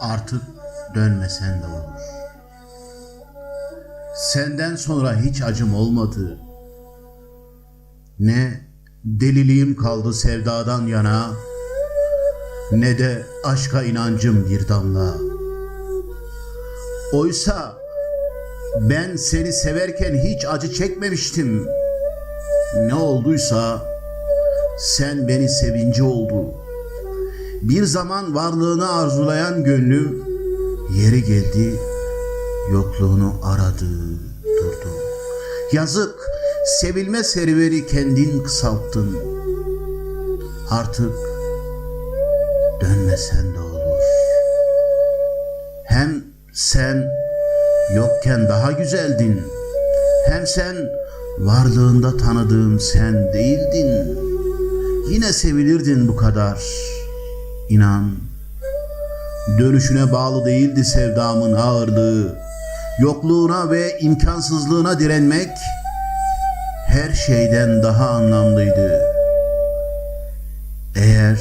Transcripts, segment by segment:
Artık dönmesen de olur. Senden sonra hiç acım olmadı. Ne deliliğim kaldı sevdadan yana, ne de aşka inancım bir damla. Oysa ben seni severken hiç acı çekmemiştim. Ne olduysa sen beni sevinci oldu. Bir zaman varlığını arzulayan gönlüm yeri geldi yokluğunu aradı durdu. Yazık sevilme serüveni kendin kısalttın. Artık dönmesen de olur. Hem sen yokken daha güzeldin. Hem sen varlığında tanıdığım sen değildin. Yine sevilirdin bu kadar. İnan, dönüşüne bağlı değildi sevdamın ağırlığı. Yokluğuna ve imkansızlığına direnmek her şeyden daha anlamlıydı. Eğer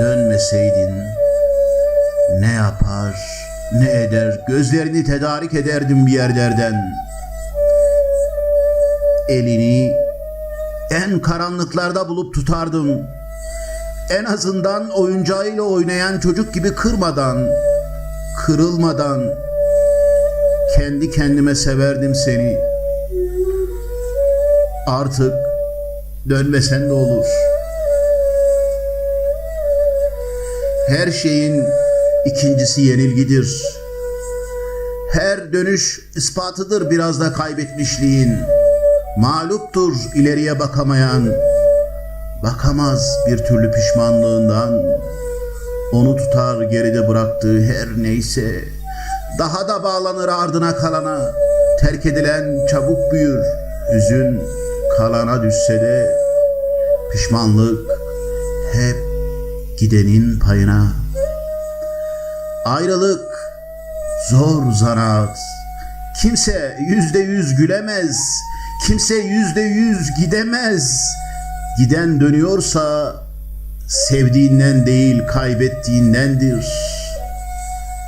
dönmeseydin ne yapar, ne eder, gözlerini tedarik ederdim bir yerlerden. Elini en karanlıklarda bulup tutardım. En azından oyuncağıyla oynayan çocuk gibi kırmadan, kırılmadan kendi kendime severdim seni. Artık dönmesen de olur. Her şeyin ikincisi yenilgidir. Her dönüş ispatıdır biraz da kaybetmişliğin. Mağluptur ileriye bakamayan. Bakamaz bir türlü pişmanlığından. Onu tutar geride bıraktığı her neyse. Daha da bağlanır ardına kalana. Terk edilen çabuk büyür. Hüzün kalana düşse de pişmanlık hep gidenin payına. Ayrılık zor zanaat. Kimse yüzde yüz gülemez. Kimse yüzde yüz gidemez. Giden dönüyorsa sevdiğinden değil kaybettiğindendir.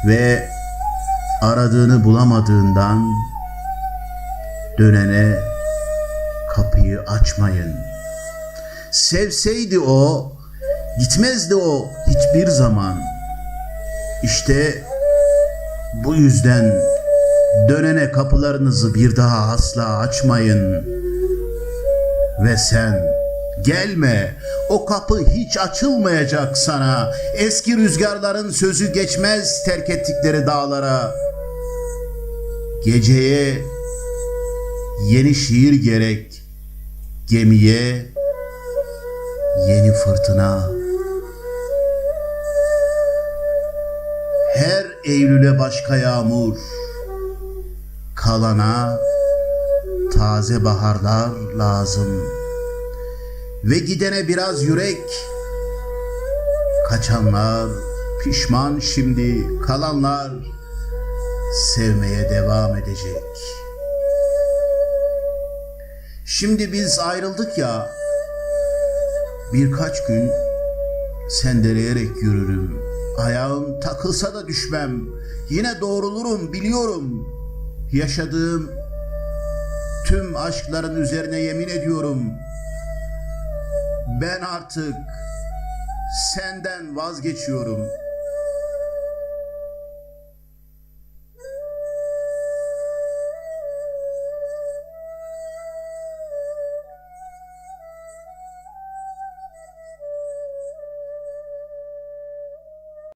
Ve aradığını bulamadığından dönene kapıyı açmayın. Sevseydi o, gitmezdi o hiçbir zaman. İşte bu yüzden dönene kapılarınızı bir daha asla açmayın. Ve sen gelme. O kapı hiç açılmayacak sana. Eski rüzgarların sözü geçmez terk ettikleri dağlara. Geceye yeni şiir gerek. Gemiye yeni fırtına. Her Eylül'e başka yağmur. Kalana taze baharlar lazım. Ve gidene biraz yürek. Kaçanlar pişman şimdi, kalanlar sevmeye devam edecek. Şimdi biz ayrıldık ya. Birkaç gün sendeleyerek yürürüm. Ayağım takılsa da düşmem. Yine doğrulurum biliyorum. Yaşadığım tüm aşkların üzerine yemin ediyorum. Ben artık senden vazgeçiyorum.